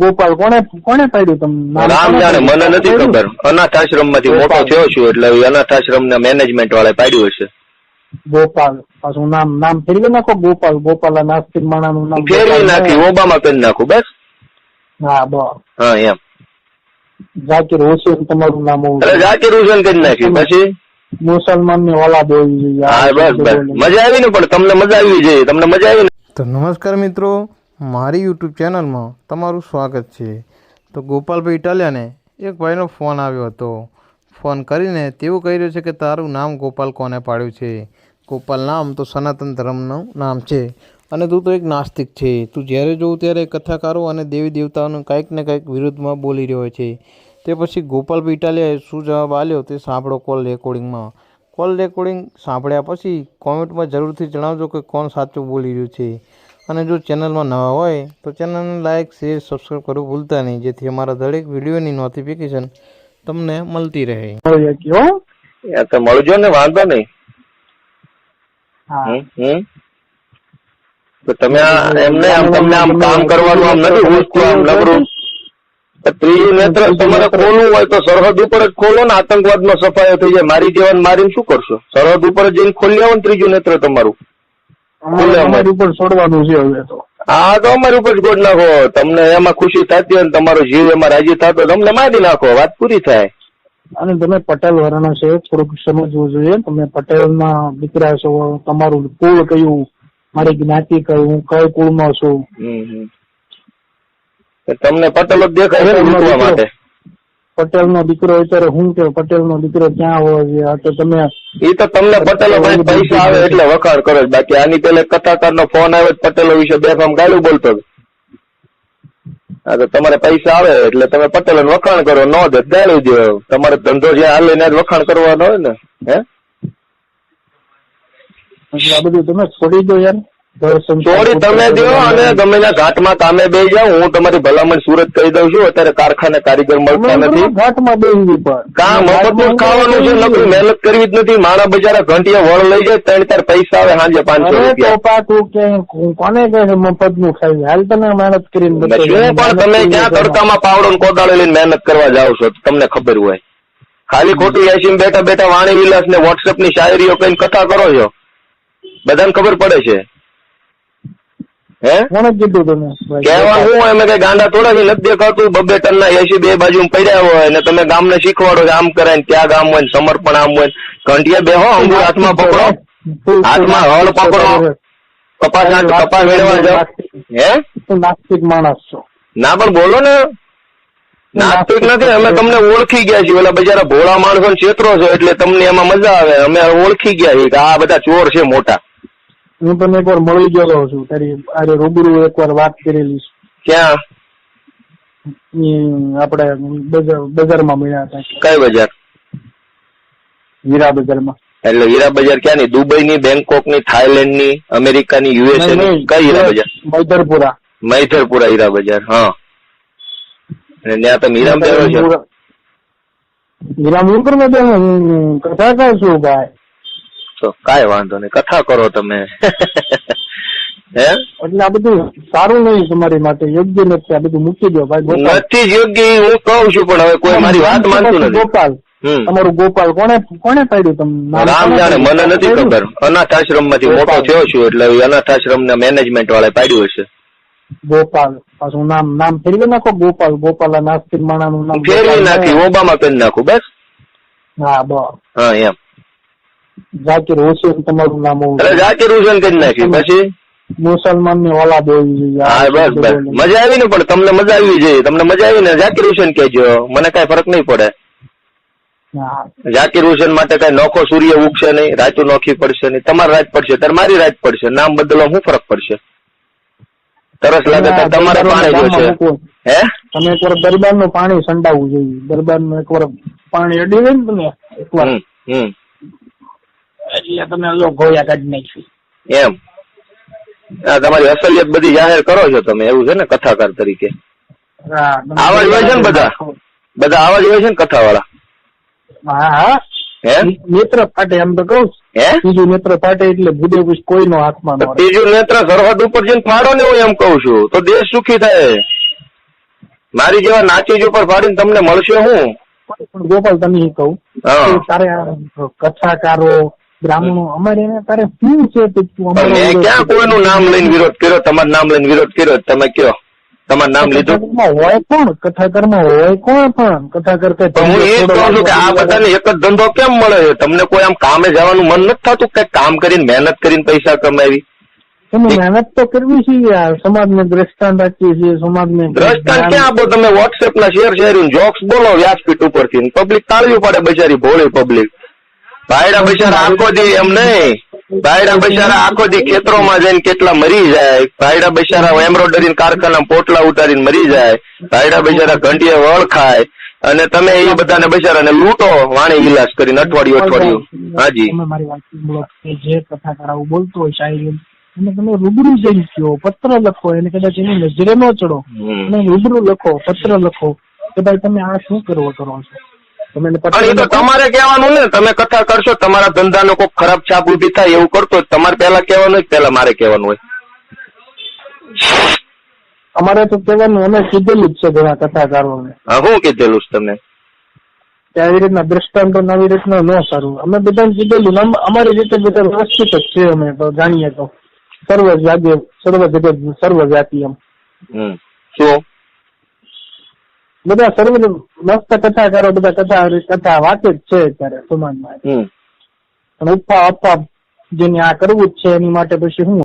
ગોપાલ કોને કોને પાડ્યું તમને નામ રામ જાણે મને નથી ખબર. અનાથ આશ્રમમાંથી મોટો થયો છું એટલે હવે અનાથ આશ્રમ ના મેનેજમેન્ટ વાળા પાડ્યું હશે. ગોપાલ પાછું નામ નામ ફેરવી નાખો ગોપાલ. ગોપાલ નાસ્તિક માણા નું નામ ફેરવી નાખી ઓબામા કરી નાખું બસ? હા બસ. હા એમ. જાકીર હુસેન તમારું નામ હોવું એટલે. જાકીર હુસેન કરી નાખી પછી? મુસલમાનની ઓલાદ હોવી જોઈએ. હા બસ બસ. મજા આવી ને પણ તમને મજા આવી જોઈએ તમને મજા આવી ને તો નમસ્કાર મિત્રો. મારી યુટ્યુબ ચેનલમાં તમારું સ્વાગત છે. તો ગોપાલભાઈ ઇટાલિયાને એક ભાઈનો ફોન આવ્યો હતો. ફોન કરીને તેવું કહી રહ્યું છે કે તારું નામ ગોપાલ કોને પાડ્યું છે? ગોપાલ નામ તો સનાતન ધર્મનું નામ છે અને તું તો એક નાસ્તિક છે. તું જ્યારે જોઉં ત્યારે કથાકારો અને દેવી દેવતાઓનું કંઈક ને કંઈક વિરુદ્ધમાં બોલી રહ્યો છે. તે પછી ગોપાલભાઈ ઇટાલિયાએ શું જવાબ આપ્યો તે સાંભળો કોલ રેકોર્ડિંગમાં. કોલ રેકોર્ડિંગ સાંભળ્યા પછી કોમેન્ટમાં જરૂરથી જણાવજો કે કોણ સાચું બોલી રહ્યું છે. અને જો ચેનલમાં નવા હોય તો ચેનલને લાઇક શેર સબસ્ક્રાઈબ કરવું ભૂલતા નહીં. જેથી અમારા દરેક વિડીયોની નોટિફિકેશન તમને મળતી રહે. તો મળજો ને વાંધો નહીં. તો તમે એમને આમ તમને આમ કામ કરવાનું આમ નથી આમ નબળું. ત્રીજું નેત્ર તમારે ખોલવું હોય તો સરહદ ઉપર જ ખોલો ને આતંકવાદ નો સફાયો થઈ જાય. મારી જેવાને મારીને શું કરશો? સરહદ ઉપર જઈને ખોલી આવો ને ત્રીજું નેત્ર તમારું. અમારે અમારી ઉપર છોડવાનું છે હવે તો. અમારી ઉપર જ ગોળ નાખો. તમને એમાં ખુશી થતી હોય તમારો જીવ એમાં રાજી થતો તમને મારી નાખો. વાત પૂરી થાય. અને તમે પટેલ વર્ણ છે થોડુંક સમજવું જોઈએ. તમે પટેલ ના દીકરા છો તમારું કુળ કયું? મારી જ્ઞાતિ કયું હું કઈ કુળમાં છું? તમને પટેલો જ દેખાય માટે. પટેલ નો દીકરો અત્યારે હું કે પટેલ નો દીકરો ક્યાં હોય આ તો તમે એ તો તમને પટેલો પાસે પૈસા આવે એટલે વખાણ કરો બાકી આની પેલે કથાકાર નો ફોન આવે પટેલો વિશે બે ફામ ગાલું બોલતો. હા તો તમારે પૈસા આવે એટલે તમે પટેલો વખાણ કરો. નો દે ગાળું દો તમારે ધંધો જ્યાં હાલે ને વખાણ કરવાનો હોય ને. હે? આ બધું તમે છોડી દો યાર. ચોરી તમે દો અને તમે ના ઘાટમાં કામે બે જાઓ હું તમારી ભલામણ સુરત કરી દઉં છું. અત્યારે કારખાને કારીગર મળતા નથી. ઘાટમાં કામ મફતનું ખાવાનું છે નકરી મહેનત કરવી જ નથી. મારા બજારા ઘંટિયા વળ લઈ જાય ત્રણ ચાર પૈસા આવે સાંજે પાંચસો રૂપિયા. કોને કહે છે મફતનું ખાઈ હાલ તમે મહેનત કરીને શું પણ તમે ક્યાં તડકામાં પાવડો ને કોદાળો લઈને મહેનત કરવા જાઓ છો? તમને ખબર હોય. ખાલી ખોટી એસીમ બેઠા બેઠા વાણી વિલાસ ને વોટ્સએપની શાયરીઓ કઈ કથા કરો છો? બધાને ખબર પડે છે. કોને કીધું તમે કહેવા હું હોય મેં ગાંડા થોડા છે નથી દેખાતું. બબે ટન એસી બે બાજુ પડ્યા હોય ને તમે ગામને શીખવાડો કે આમ કરાય ત્યાં ગામ હોય સમર્પણ આમ હોય ઘંટિયા બે હો અંગુર હાથમાં પકડો. હાથમાં હળ પકડો. કપાસ કપાસ જાઓ. હે? નાસ્તિક માણસ છો. ના પણ બોલો ને. નાસ્તિક નથી અમે તમને ઓળખી ગયા છીએ. ઓલા બજારા ભોળા માણસો ક્ષેત્રો છો એટલે તમને એમાં મજા આવે. અમે ઓળખી ગયા છીએ કે આ બધા ચોર છે મોટા. હું તને એકવાર મળી ગયેલો છું. તારી અરે રૂબરૂ એકવાર વાત કરેલી ક્યાં? આપડે આપણે બજાર બજારમાં મળ્યા હતા. કઈ બજાર? હીરા બજારમાં એટલે હીરા બજાર ક્યાં ની દુબઈ ની બેંકોકની થાઈલેન્ડની અમેરિકા ની યુએસએ ની કઈ હીરા બજાર મૈધરપુરા મૈધરપુરા હીરા બજાર હા. અને ત્યાં તમે હીરામ પહેરો છો હીરા મુકરમાં કથા કર છું ભાઈ? તો કાંઈ વાંધો નહીં. કથા કરો તમે. હે? એટલે આ બધું સારું નહીં તમારી માટે. યોગ્ય નથી. આ બધું મૂકી દો ભાઈ. નથી યોગ્ય હું કહું છું પણ હવે કોઈ મારી વાત માનતું નથી. ગોપાલ. તમારું ગોપાલ કોને કોને પાડ્યું તમને? રામ જાણે મને નથી ખબર. અનાથ આશ્રમમાંથી મોટો થયો છું એટલે અનાથ આશ્રમ ના મેનેજમેન્ટ વાળા પાડ્યું હશે. ગોપાલ. પાછું નામ નામ ફેરવી નાખો ગોપાલ. ગોપાલ નાસ્તિક માણા નું નામ ફેરવી નાખી ઓબામા કરી નાખું બસ? હા બસ. હા એમ. ઝાકીર હુસેન તમારું નામ જાકીર હુસેન કરી નાખી પછી? મુસલમાનની ઓલાદ હોવી જોઈએ હા બસ બસ. મજા આવી ને પણ તમને મજા આવી જોઈએ તમને મજા આવી ને જાકીર હુસેન કહેજો. મને કઈ ફરક નહીં પડે. હા. જાકીર હુસેન માટે કઈ નોખો સૂર્ય ઉગશે નહીં રાતું નોખી પડશે નહીં. તમારી રાત પડશે ત્યારે મારી રાત પડશે. નામ બદલવા શું ફરક પડશે? તરસ લાગે તો તમારે પાણી જોશે. હે? તમે એકવાર દરબારનું પાણી સંડાવવું જોઈએ. દરબારનું એકવાર પાણી અડી ને તમે એકવાર. એટલે તમે લો ગોળિયા કાઢી નાખી એમ. તમારી અસલિયત બધી જાહેર કરો છો તમે એવું છે ને કથાકાર તરીકે. આવા જ હોય છે ને બધા? બધા આવા જ હોય છે ને કથા વાળા હા. હા? નેત્ર ફાટે એમ તો કઉ બીજું નેત્ર ફાટે એટલે ભૂદે કોઈ કોઈનો હાથમાં ન ત્રીજું નેત્ર સરહદ ઉપર જઈને ફાડો ને હું એમ કઉ છું. તો દેશ સુખી થાય. મારી જેવા નાચીજ ઉપર ફાડીને તમને મળશે હું. ગોપાલ તમે કહું? તારે કથાકારો બ્રાહ્મણો અમારે એને તારે શું છે તું મેં ક્યાં કોઈનું નામ લઈને વિરોધ કર્યો? તમારું નામ લઈને વિરોધ કર્યો તમે કયો? તમારું નામ લીધું? હોય કોણ? કથાકારમાં હોય કોણ પણ? કથાકર હું એ કહું છું કે આ બધાને એક જ ધંધો કેમ મળે છે? તમને કોઈ આમ કામે જવાનું મન નથી થતું? કઈ કામ કરીને મહેનત કરીને પૈસા કમાવી. તમે મહેનત તો કરવી છે યાર. સમાજને દ્રષ્ટાંત રાખીએ છીએ સમાજને દ્રષ્ટાંત ક્યાં આપો તમે? વોટ્સએપ ના શેર શેરિંગ જોક્સ બોલો વ્યાસપીઠ ઉપરથી પબ્લિક તાળવી પડે બચારી ભોળી પબ્લિક ભાઈડા બિચારા આખો દી એમ નહીં. ભાયડા બિચારા આખો દી ખેતરોમાં જઈને કેટલા મરી જાય. ભાયડા બિચારા એમ્બ્રોઇડરી કારખાના પોટલા ઉતારીને મરી જાય. ભાયડા બિચારા ઘંટીએ વળ ખાય. અને તમે એ બધાને બિચારાને લૂંટો વાણી વિલાસ કરીને અઠવાડિયું અઠવાડિયું. હાજી. તમે મારી વાત જે કથાકાર બોલતો હોય શાયરી અને તમે રૂબરૂ જઈને કહો પત્ર લખો એને કદાચ એની નજરે ન ચડો. અને રૂબરૂ લખો પત્ર લખો કે ભાઈ તમે આ શું કરવો કરો છો? તમારે કહેવાનું ને તમે કથા કરશો તમારા ધંધાનો કોઈ ખરાબ છાપ ઊભી થાય એવું કરતો તમારે પહેલા કહેવાનું હોય પહેલા મારે કહેવાનું હોય. અમારે તો કહેવાનું અમે કીધેલું જ છે ઘણા કથાકારોને. હું કીધેલું છે તમે આવી રીતના દ્રષ્ટાંતો ને આવી રીતના ન સારું. અમે બધાને કીધેલું અમારી રીતે બધા વ્યવસ્થિત જ છે અમે તો જાણીએ તો. સર્વ જાગે સર્વ જગત સર્વ જાતિ એમ. હમ. શું? બધા સર્વ મસ્ત કથાકારો બધા કથા કથા વાંચે જ છે અત્યારે સમાજમાં. પણ ઉપા અપા જેને આ કરવું જ છે એની માટે પછી શું